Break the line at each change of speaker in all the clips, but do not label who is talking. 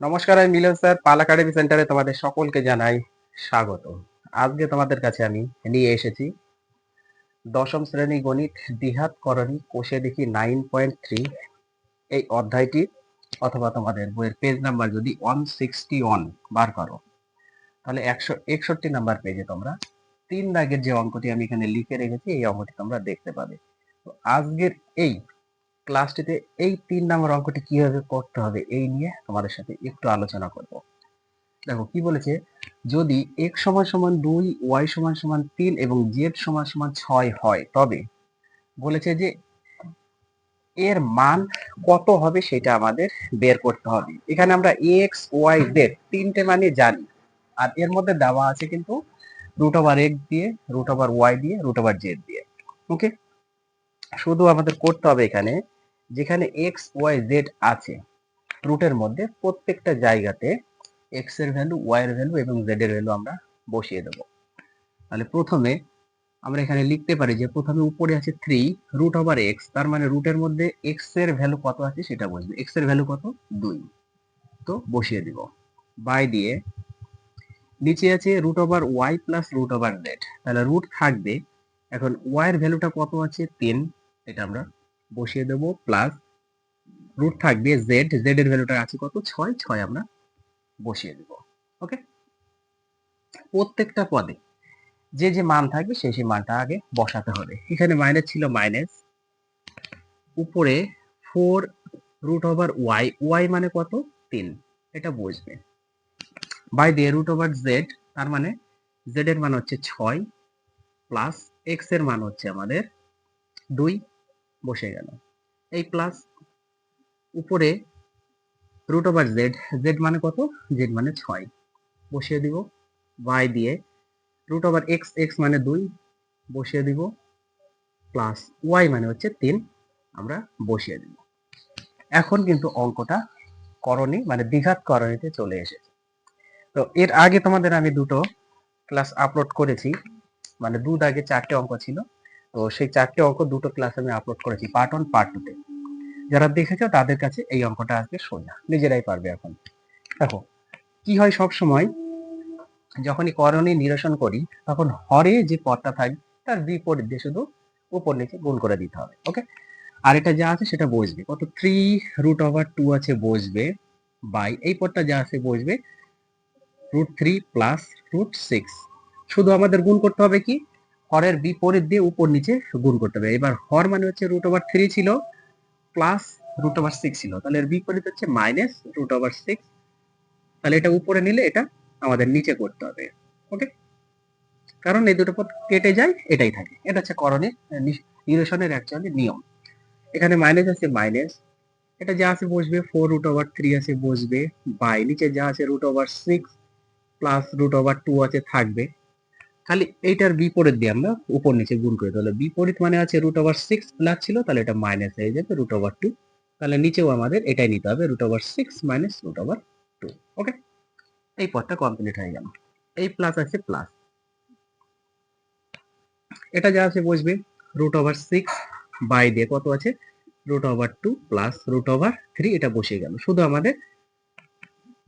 নমস্কার, আমি মিলন স্যার, পাল একাডেমি সেন্টারে তোমাদের সকলকে জানাই স্বাগত। আজকে তোমাদের কাছে আমি নিয়ে এসেছি দশম শ্রেণি গণিত দ্বিহাত করণী কোষে দেখি নাইন পয়েন্ট থ্রি এই অধ্যায়টি, অথবা তোমাদের বইয়ের পেজ নাম্বার যদি ওয়ান সিক্সটি ওয়ান বার করো, তাহলে একশো একষট্টি নাম্বার পেজে তোমরা তিন দাগের যে অঙ্কটি আমি এখানে লিখে রেখেছি, এই অঙ্কটি তোমরা দেখতে পাবে। তো আজকের এই ক্লাসটিতে এই তিন নম্বর অঙ্কটি কীভাবে করতে হবে এই নিয়ে তোমাদের সাথে একটু আলোচনা করব। দেখো, কি বলেছে? যদি x সমান সমান দুই, y সমান সমান তিন এবং z সমান সমান ছয় হয়, তবে বলেছে যে এর মান কত হবে সেটা আমাদের বের করতে হবে। এখানে আমরা x, y, z তিনটে মানে জানি। আর এর মধ্যে দেওয়া আছে কিন্তু রুট ওভার এক্স দিয়ে রুট ওভার ওয়াই দিয়ে রুট ওভার জেড দিয়ে। ওকে শুধু আমাদের করতে হবে এখানে যেখানে এক্স ওয়াই জেড আছে রুটের মধ্যে প্রত্যেকটা জায়গাতে এক্সের ভ্যালু ওয়াই এর ভ্যালু এবং জেড এর ভ্যালু আমরা বসিয়ে দেব। তাহলে প্রথমে আমরা এখানে লিখতে পারি যে প্রথমে উপরে আছে থ্রি রুট ওভার এক্স তার মানে রুটের মধ্যে এক্সের ভ্যালু কত আছে সেটা বুঝবে এক্সের ভ্যালু কত? দুই। তো বসিয়ে দিব। বাই দিয়ে নিচে আছে root over Y plus root over Z তাহলে রুট থাকবে, এখন ওয়াই এর ভ্যালুটা কত আছে? তিন। এটা আমরা বসিয়ে দেব প্লাস রুট থাকবে জেড জেড এর ভ্যালুটা আছে কত? ছয় ছয় আমরা বসিয়ে দেব ওকে প্রত্যেকটা পদে যে যে মান থাকবে সেই সেই মানটা আগে বসাতে হবে। এখানে মাইনাস ছিল মাইনাস উপরে four root over Y Y মানে কত? তিন, এটা বুঝবে। বাই দিয়ে রুট ওভার জেড তার মানে জেড এর মান হচ্ছে ছয় প্লাস এক্সের মান হচ্ছে আমাদের দুই বসে গেল। এই প্লাস উপরে রুট ওভার জেড জেড মানে কত? জেড মানে ছয়। বসিয়ে দিব ওয়াই দিয়ে। রুট ওভার এক্স এক্স মানে দুই। বসিয়ে দিব প্লাস ওয়াই মানে হচ্ছে তিন। আমরা বসিয়ে দিব। এখন কিন্তু অঙ্কটা করণী মানে দ্বিঘাত করণীতে চলে এসেছে। তো এর আগে তোমাদের আমি দুটো ক্লাস আপলোড করেছি। মানে দু দাগে চারটে অঙ্ক ছিল। তো সেই চারটে অঙ্ক দুটো ক্লাস আমি আপলোড করেছি পার্ট ওয়ান পার্ট টুতে যারা দেখেছ তাদের কাছে এই অঙ্কটা আসবে সোজা, নিজেরাই পারবে এখন। দেখো, কি হয় সব সময় যখনই করণে নিরসন করি, তখন হরে যে পদটা থাকবে, তার বিপরীত দিয়ে শুধু উপর নিচে গুণ করে দিতে হবে ওকে আর এটা যা আছে সেটা বসবে। কত থ্রি রুট ওভার টু আছে বসবে বাই এই পদটা যা আছে বসবে root three plus root six শুধু আমাদের গুণ করতে হবে কি? হরের বিপরীত দিয়ে উপর নিচে গুণ করতে হবে। এবার হর মানে হচ্ছে রুট ওভার থ্রি ছিল প্লাস রুট ওভার সিক্স ছিল। তাহলে এর বিপরীত হচ্ছে মাইনাস রুট ওভার সিক্স তাহলে এটা উপরে নিলে এটা আমাদের নিচে করতে হবে। ওকে কারণ এই দুটো পদ কেটে যায়, এটাই থাকে। এটা হচ্ছে করণের নিরসনের অ্যাকচুয়ালি নিয়ম। এখানে মাইনাস আছে মাইনাস এটা যা আছে বসবে ফোর রুট ওভার থ্রি আছে বসবে বাই নিচে যা আছে root over six plus root over two আছে থাকবে। খালি এইটার বিপরীত দিয়ে আমরা উপর নিচে গুণ করে। তাহলে বিপরীত মানে আছে রুট ওভার সিক্স প্লাস ছিল তাহলে এটা মাইনাস হয়ে যাবে রুট ওভার টু তাহলে নিচেও আমাদের এটাই নিতে হবে root over six minus root over two okay এই পথটা কমপ্লিট হয়ে গেল। এই প্লাস আছে প্লাস এটা যা আছে বসবে রুট ওভার সিক্স বাই দিয়ে কত আছে? Root over two plus root over three এটা বসে গেল। শুধু আমাদের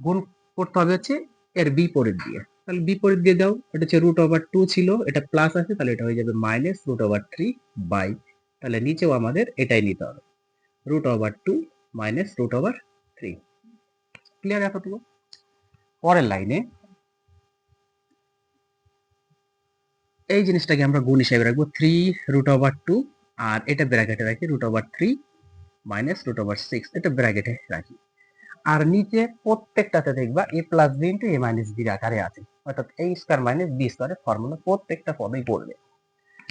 গুণ করতে হবে হচ্ছে এর বিপরীত দিয়ে। তাহলে বিপরীত দিয়ে দাও। এটা হচ্ছে রুট ওভার টু ছিল, এটা প্লাস আছে, তাহলে এটা হয়ে যাবে minus root over three by তাহলে নিচেও আমাদের এটাই নিতে হবে। Root over two minus root over three clear এতটুকু পরের লাইনে এই জিনিসটাকে আমরা গুণ হিসাবে রাখব থ্রি রুট ওভার টু আর এটা ব্র্যাকেটে রাখি root over three minus root over six এটা ব্র্যাকেটে রাখি। আর নিচে প্রত্যেকটাতে দেখবা A plus B into A minus বির আকারে আছে। অর্থাৎ এ স্কোয়ার মাইনাস বি স্কোয়ারের ফর্মুলা প্রত্যেকটা পদেই পড়বে।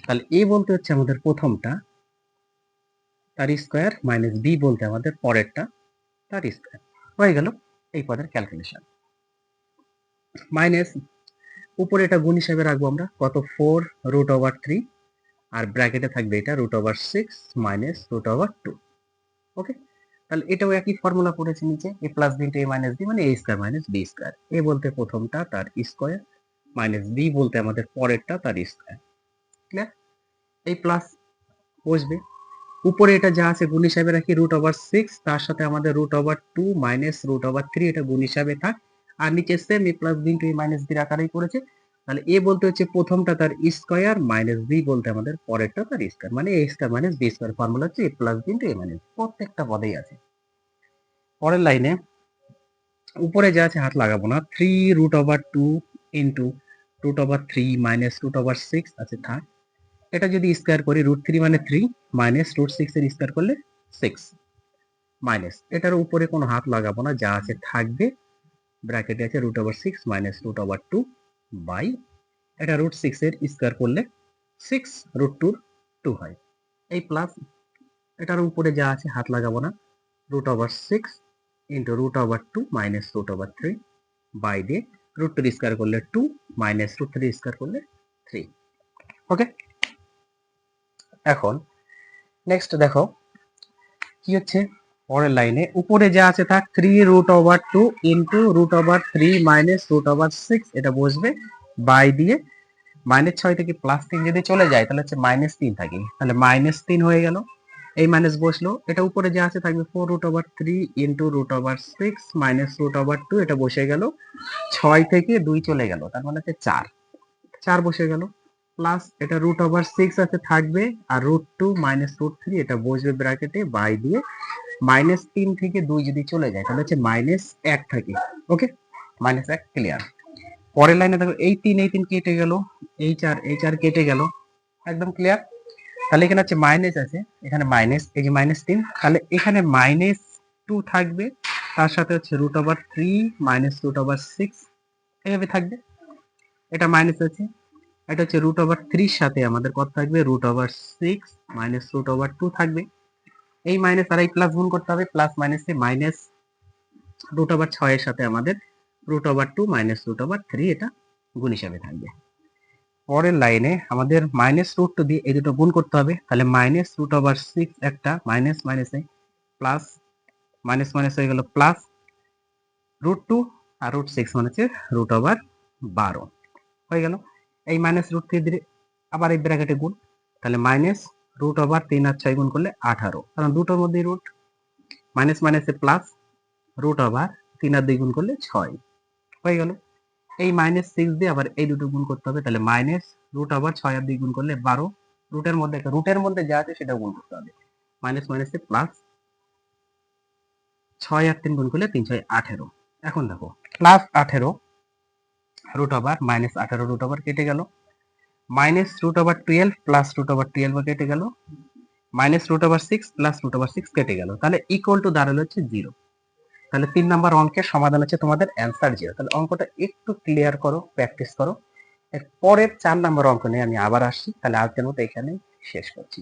তাহলে এ বলতে হচ্ছে আমাদের প্রথমটা, তার স্কোয়ার মাইনাস বি বলতে আমাদের পরেরটা, তার স্কোয়ার হয়ে গেল এই পদের ক্যালকুলেশন মাইনাস উপরে এটা গুণ হিসাবে রাখব আমরা, কত? ফোর রুট ওভার থ্রি আর ব্র্যাকেটে থাকবে এটা root over six minus root over two okay তাহলে এটাও একই ফর্মুলা পড়েছে নিচে A plus B into A minus B মানে A square minus B square A বলতে প্রথমটা তার স্কোয়ার মাইনাস বি বলতে আমাদের পরেরটা তার স্কোয়ার ক্লিয়ার এই প্লাস বসবে। উপরে এটা যা আছে গুণ হিসাবে রাখি রুট ওভার সিক্স তার সাথে আমাদের root over two minus root over three এটা গুণ হিসাবে থাক। আর নিচে same A plus B into A minus বির আকারেই করেছে। তাহলে এ বলতে হচ্ছে প্রথমটা তার স্কোয়ার মাইনাস বি বলতে আমাদের পরেরটা তার স্কোয়ার মানে A square minus B square formula হচ্ছে A plus B A minus প্রত্যেকটা পদেই আছে। পরের লাইনে উপরে যা আছে হাত লাগাবো না three root over two into root over three minus root over six আছে থাক। এটা যদি স্কোয়ার করি রুট থ্রি মানে থ্রি মাইনাস রুট সিক্স এর স্কোয়ার করলে সিক্স মাইনাস এটার উপরে কোনো হাত লাগাবো না, যা আছে থাকবে ব্র্যাকেটে আছে root over six minus root over two by এটা রুট সিক্স এর স্কোয়ার করলে সিক্স রুট টুর টু হয়। এই প্লাস এটার উপরে যা আছে হাত লাগাবো না। Root over six into root over two minus root over three by দিয়ে রুট টুর স্কোয়ার করলে two minus root three square করলে থ্রি ওকে এখন নেক্সট দেখো, কি হচ্ছে? পরের লাইনে। উপরে যা আছে থাক three root over two into root over three minus root over six এটা বসবে বাই দিয়ে। মাইনাস ছয় থেকে প্লাস তিন যদি চলে যায়, তাহলে হচ্ছে মাইনাস তিন থাকে। তাহলে মাইনাস তিন হয়ে গেল। এই মাইনাস বসল। এটা উপরে যা আছে থাকবে four root over three into root over six minus root over two এটা বসে গেল। ছয় থেকে দুই চলে গেল, তার মানে হচ্ছে চার। চার বসে গেল। প্লাস এটা রুট ওভার সিক্স আছে থাকবে, আর root two minus root three এটা বসবে ব্র্যাকেটে বাই দিয়ে। মাইনাস তিন থেকে দুই যদি চলে যায়, তাহলে হচ্ছে মাইনাস এক থাকে ওকে মাইনাস এক ক্লিয়ার পরের লাইনে দেখো, এই তিন এই তিন কেটে গেল, এই চার এই চার কেটে গেল, একদম ক্লিয়ার তাহলে এখানে হচ্ছে মাইনাস আছে, এখানে মাইনাস, এই যে মাইনাস তিন, তাহলে এখানে মাইনাস টু থাকবে, তার সাথে হচ্ছে root over three minus root over six এইভাবে থাকবে। এটা মাইনাস আছে এটা হচ্ছে রুট ওভার থ্রির সাথে আমাদের কত থাকবে? Root over six minus root over two থাকবে। এই মাইনাস আর এই প্লাস গুণ করতে হবে প্লাস মাইনাসে মাইনাস রুট ওভার ছয়ের সাথে আমাদের root over two minus root over three এটা গুণ হিসাবে থাকবে। পরের লাইনে আমাদের মাইনাস রুট টু দিয়ে এই দুটো গুণ করতে হবে, তাহলে মাইনাস রুট ওভার সিক্স একটা মাইনাস মাইনাসে প্লাস মাইনাস মাইনাস হয়ে গেল প্লাস রুট টু আর রুট সিক্স মানে হচ্ছে রুট ওভার বারো। হয়ে গেল। এই মাইনাস রুট থ্রি দিয়ে আবার এই ব্র্যাকেটে গুণ, তাহলে মাইনাস রুট ওভার তিন আর ছয় গুণ করলে আঠারো। কারণ দুটোর মধ্যে রুট মাইনাস মাইনাসে প্লাস রুট ওভার তিন আর দুই গুণ করলে ছয়। হয়ে গেল। এই মাইনাস সিক্স দিয়ে আবার এই দুটো গুণ করতে হবে, তাহলে মাইনাস রুট ওভার ছয় আর দুই গুণ করলে বারো। রুটের মধ্যে একটা রুটের মধ্যে যা আছে সেটা গুণ করতে হবে। মাইনাস মাইনাসে প্লাস ছয় আর তিন গুণ করলে তিন, ছয়, আঠেরো। এখন দেখো প্লাস আঠেরো রুট ওভার মাইনাস আঠারো রুট ওভার কেটে গেল। Minus root over twelve plus root over twelve কেটে গেল। Minus root over six plus root over six কেটে গেল। তাহলে ইকুয়াল টু দাঁড়াল হচ্ছে জিরো তাহলে তিন নাম্বার অঙ্কের সমাধান হচ্ছে তোমাদের অ্যান্সার জিরো তাহলে অঙ্কটা একটু ক্লিয়ার করো প্র্যাকটিস করো। পরের চার নাম্বার অঙ্ক নিয়ে আমি আবার আসছি। তাহলে আজকের মতো এখানে শেষ করছি।